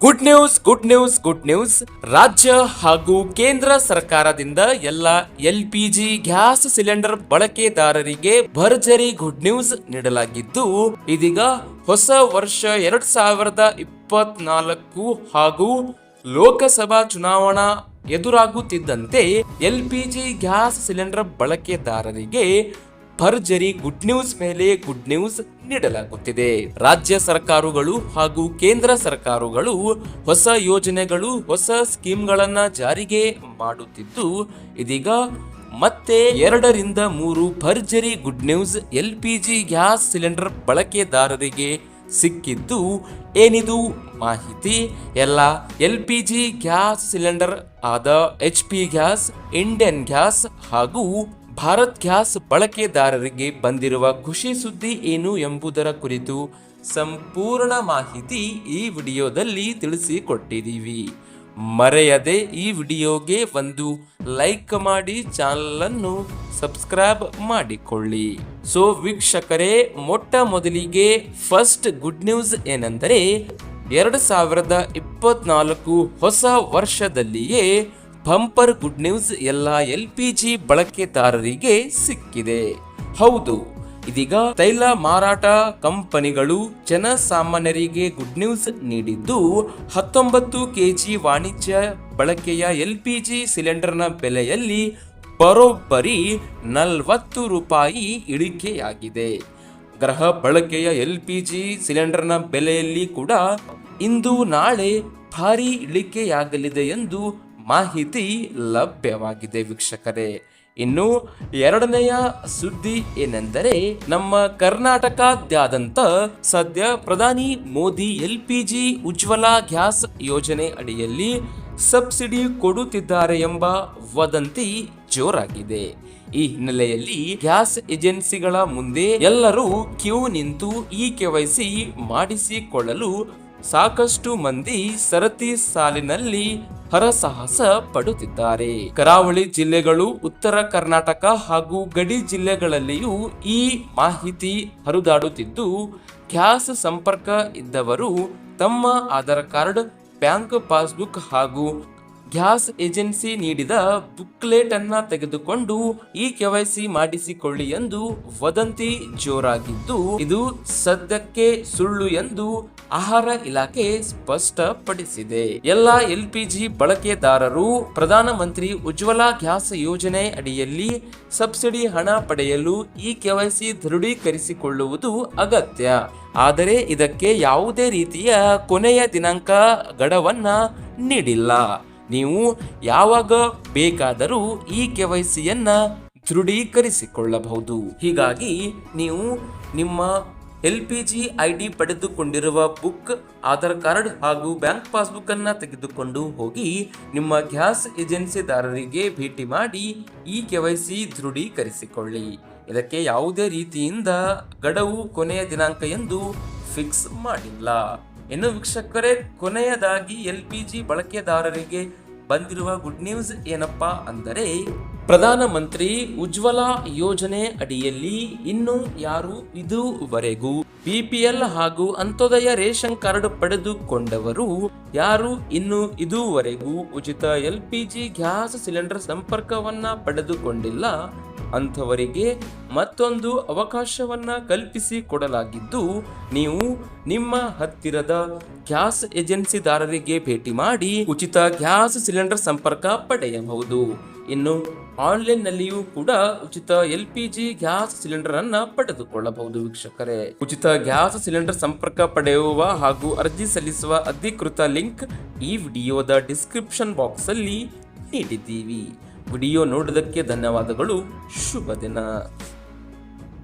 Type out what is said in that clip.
Good news good news good news ರಾಜ್ಯ ಹಾಗೂ ಕೇಂದ್ರ ಸರ್ಕಾರದಿಂದ ಎಲ್ಲ L P G gas cylinder ಬಳಕೆದಾರರಿಗೆ ಭರ್ಜರಿ ಗುಡ್ ನ್ಯೂಸ್ ನೀಡಲಾಗಿದ್ದು, ಇದೀಗ ಹೊಸ ವರ್ಷ ಎರಡ್ ಸಾವಿರದ ಇಪ್ಪತ್ನಾಲ್ಕು ಹಾಗೂ ಲೋಕಸಭಾ ಚುನಾವಣಾ ಎದುರಾಗುತ್ತಿದ್ದಂತೆ L P G gas cylinder ಬಳಕೆದಾರರಿಗೆ ಭರ್ಜರಿ ಗುಡ್ ನ್ಯೂಸ್ ಮೇಲೆ ಗುಡ್ ನ್ಯೂಸ್ ನೀಡಲಾಗುತ್ತಿದೆ. ರಾಜ್ಯ ಸರ್ಕಾರಗಳು ಹಾಗೂ ಕೇಂದ್ರ ಸರ್ಕಾರಗಳು ಹೊಸ ಯೋಜನೆಗಳು, ಹೊಸ ಸ್ಕೀಮ್ಗಳನ್ನು ಜಾರಿಗೆ ಮಾಡುತ್ತಿದ್ದು, ಇದೀಗ ಮತ್ತೆ ಎರಡರಿಂದ ಮೂರು ಭರ್ಜರಿ good news L P G gas cylinder ಬಳಕೆದಾರರಿಗೆ ಸಿಕ್ಕಿದ್ದು, ಏನಿದು ಮಾಹಿತಿ? ಎಲ್ಲ L P G gas cylinder ಆದ H P gas, Indian gas ಹಾಗೂ ಭಾರತ್ ಗ್ಯಾಸ್ ಬಳಕೆದಾರರಿಗೆ ಬಂದಿರುವ ಖುಷಿ ಸುದ್ದಿ ಏನು ಎಂಬುದರ ಕುರಿತು ಸಂಪೂರ್ಣ ಮಾಹಿತಿ ಈ ವಿಡಿಯೋದಲ್ಲಿ ತಿಳಿಸಿಕೊಟ್ಟಿದ್ದೀವಿ. ಮರೆಯದೆ ಈ ವಿಡಿಯೋಗೆ ಒಂದು ಲೈಕ್ ಮಾಡಿ ಚಾನಲನ್ನು ಸಬ್ಸ್ಕ್ರೈಬ್ ಮಾಡಿಕೊಳ್ಳಿ. ಸೊ ವೀಕ್ಷಕರೇ, ಮೊಟ್ಟ ಮೊದಲಿಗೆ ಫಸ್ಟ್ ಗುಡ್ ನ್ಯೂಸ್ ಏನೆಂದರೆ, ಎರಡು ಸಾವಿರದ ಇಪ್ಪತ್ನಾಲ್ಕು ಹೊಸ ವರ್ಷದಲ್ಲಿಯೇ ಬಂಪರ್ ಗುಡ್ ನ್ಯೂಸ್ ಎಲ್ಲ ಎಲ್ ಪಿ ಜಿ ಬಳಕೆದಾರರಿಗೆ ಸಿಕ್ಕಿದೆ. ಹೌದು, ಇದೀಗ ತೈಲ ಮಾರಾಟ ಕಂಪನಿಗಳು ಜನಸಾಮಾನ್ಯರಿಗೆ ಗುಡ್ ನ್ಯೂಸ್ ನೀಡಿದ್ದು ಹತ್ತೊಂಬತ್ತು ಕೆಜಿ ವಾಣಿಜ್ಯ ಬಳಕೆಯ ಎಲ್ ಪಿ ಜಿ ಸಿಲಿಂಡರ್ನ ಬೆಲೆಯಲ್ಲಿ ಬರೋಬ್ಬರಿ ನಲವತ್ತು ರೂಪಾಯಿ ಇಳಿಕೆಯಾಗಿದೆ. ಗೃಹ ಬಳಕೆಯ ಎಲ್ ಪಿ ಜಿ ಸಿಲಿಂಡರ್ನ ಬೆಲೆಯಲ್ಲಿ ಕೂಡ ಇಂದು ನಾಳೆ ಭಾರಿ ಇಳಿಕೆಯಾಗಲಿದೆ ಎಂದು ಮಾಹಿತಿ ಲಭ್ಯವಾಗಿದೆ ವೀಕ್ಷಕರೇ. ಇನ್ನು ಎರಡನೆಯ ಸುದ್ದಿ ಏನೆಂದರೆ, ನಮ್ಮ ಕರ್ನಾಟಕದಾದ್ಯಂತ ಸದ್ಯ ಪ್ರಧಾನಿ Modi L P G Ujjwala gas ಯೋಜನೆ ಅಡಿಯಲ್ಲಿ ಸಬ್ಸಿಡಿ ಕೊಡುತ್ತಿದ್ದಾರೆ ಎಂಬ ವದಂತಿ ಜೋರಾಗಿದೆ. ಈ ಹಿನ್ನೆಲೆಯಲ್ಲಿ ಗ್ಯಾಸ್ ಏಜೆನ್ಸಿಗಳ ಮುಂದೆ ಎಲ್ಲರೂ ಕ್ಯೂ ನಿಂತು ಈ ಸಿ ಮಾಡಿಸಿಕೊಳ್ಳಲು ಸಾಕಷ್ಟು ಮಂದಿ ಸರತಿ ಸಾಲಿನಲ್ಲಿ ಹರಸಾಹಸ ಪಡುತ್ತಿದ್ದಾರೆ. ಕರಾವಳಿ ಜಿಲ್ಲೆಗಳು, ಉತ್ತರ ಕರ್ನಾಟಕ ಹಾಗೂ ಗಡಿ ಜಿಲ್ಲೆಗಳಲ್ಲಿಯೂ ಈ ಮಾಹಿತಿ ಹರಿದಾಡುತ್ತಿದ್ದು ಗ್ಯಾಸ್ ಸಂಪರ್ಕ ಇದ್ದವರು ತಮ್ಮ ಆಧಾರ್ ಕಾರ್ಡ್, ಬ್ಯಾಂಕ್ ಪಾಸ್ಬುಕ್ ಹಾಗೂ ಗ್ಯಾಸ್ ಏಜೆನ್ಸಿ ನೀಡಿದ ಬುಕ್ಲೆಟ್ ಅನ್ನ ತೆಗೆದುಕೊಂಡು ಈ ಕೆವೈಸಿ ಮಾಡಿಸಿಕೊಳ್ಳಿ ಎಂದು ವದಂತಿ ಜೋರಾಗಿದ್ದು, ಇದು ಸದ್ಯಕ್ಕೆ ಸುಳ್ಳು ಎಂದು ಆಹಾರ ಇಲಾಖೆ ಸ್ಪಷ್ಟಪಡಿಸಿದೆ. ಎಲ್ಲ ಎಲ್ ಪಿ ಜಿ ಬಳಕೆದಾರರು ಪ್ರಧಾನಮಂತ್ರಿ ಉಜ್ವಲ ಗ್ಯಾಸ್ ಯೋಜನೆ ಅಡಿಯಲ್ಲಿ ಸಬ್ಸಿಡಿ ಹಣ ಪಡೆಯಲು ಈ ಕೆವೈಸಿ ದೃಢೀಕರಿಸಿಕೊಳ್ಳುವುದು ಅಗತ್ಯ. ಆದರೆ ಇದಕ್ಕೆ ಯಾವುದೇ ರೀತಿಯ ಕೊನೆಯ ದಿನಾಂಕ ಗಡವನ್ನ ನೀಡಿಲ್ಲ. ನೀವು ಯಾವಾಗ ಬೇಕಾದರೂ ಈ ಕೆವೈಸಿಯನ್ನ ದೃಢೀಕರಿಸಿಕೊಳ್ಳಬಹುದು. ಹೀಗಾಗಿ ನೀವು ನಿಮ್ಮ L P G I D ಪಡೆದುಕೊಂಡಿರುವ book, Aadhaar card ಹಾಗೂ ಬ್ಯಾಂಕ್ ಪಾಸ್ಬುಕ್ ಅನ್ನ ತೆಗೆದುಕೊಂಡು ಹೋಗಿ ನಿಮ್ಮ ಗ್ಯಾಸ್ ಏಜೆನ್ಸಿದಾರರಿಗೆ ಭೇಟಿ ಮಾಡಿ ಈ ಕೆವೈಸಿ ದೃಢೀಕರಿಸಿಕೊಳ್ಳಿ. ಇದಕ್ಕೆ ಯಾವುದೇ ರೀತಿಯಿಂದ ಗಡವು ಕೊನೆಯ ದಿನಾಂಕ ಎಂದು ಫಿಕ್ಸ್ ಮಾಡಿಲ್ಲ. ಇನ್ನು ವೀಕ್ಷಕರೇ, ಕೊನೆಯದಾಗಿ ಎಲ್ ಪಿ ಜಿ ಬಳಕೆದಾರರಿಗೆ ಬಂದಿರುವ ಗುಡ್ ನ್ಯೂಸ್ ಏನಪ್ಪಾ ಅಂದರೆ ಪ್ರಧಾನಮಂತ್ರಿ ಉಜ್ವಲ ಯೋಜನೆ ಅಡಿಯಲ್ಲಿ ಇನ್ನು ಯಾರು ಇದುವರೆಗೂ ಬಿಪಿಎಲ್ ಹಾಗೂ ಅಂತ್ಯೋದಯ ರೇಷನ್ ಕಾರ್ಡ್ ಪಡೆದುಕೊಂಡವರು ಯಾರು ಇನ್ನು ಇದುವರೆಗೂ ಉಚಿತ L P G gas cylinder ಸಂಪರ್ಕವನ್ನ ಪಡೆದುಕೊಂಡಿಲ್ಲ. ಅಂಥವರಿಗೆ ಮತ್ತೊಂದು ಅವಕಾಶವನ್ನ ಕಲ್ಪಿಸಿ ಕೊಡಲಾಗಿದ್ದು, ನೀವು ನಿಮ್ಮ ಹತ್ತಿರದ ಗ್ಯಾಸ್ ಏಜೆನ್ಸಿದಾರರಿಗೆ ಭೇಟಿ ಮಾಡಿ ಉಚಿತ ಗ್ಯಾಸ್ ಸಿಲಿಂಡರ್ ಸಂಪರ್ಕ ಪಡೆಯಬಹುದು. ಇನ್ನು ಆನ್ಲೈನ್ನಲ್ಲಿಯೂ ಕೂಡ ಉಚಿತ L P G gas cylinder ಅನ್ನ ಪಡೆದುಕೊಳ್ಳಬಹುದು ವೀಕ್ಷಕರೇ. ಉಚಿತ ಗ್ಯಾಸ್ ಸಿಲಿಂಡರ್ ಸಂಪರ್ಕ ಪಡೆಯುವ ಹಾಗೂ ಅರ್ಜಿ ಸಲ್ಲಿಸುವ ಅಧಿಕೃತ ಲಿಂಕ್ ಈ ವಿಡಿಯೋದ ಡಿಸ್ಕ್ರಿಪ್ಷನ್ ಬಾಕ್ಸ್ ಅಲ್ಲಿ ನೀಡಿದ್ದೀವಿ. ವಿಡಿಯೋ ನೋಡೋದಕ್ಕೆ ಧನ್ಯವಾದಗಳು. ಶುಭ ದಿನ.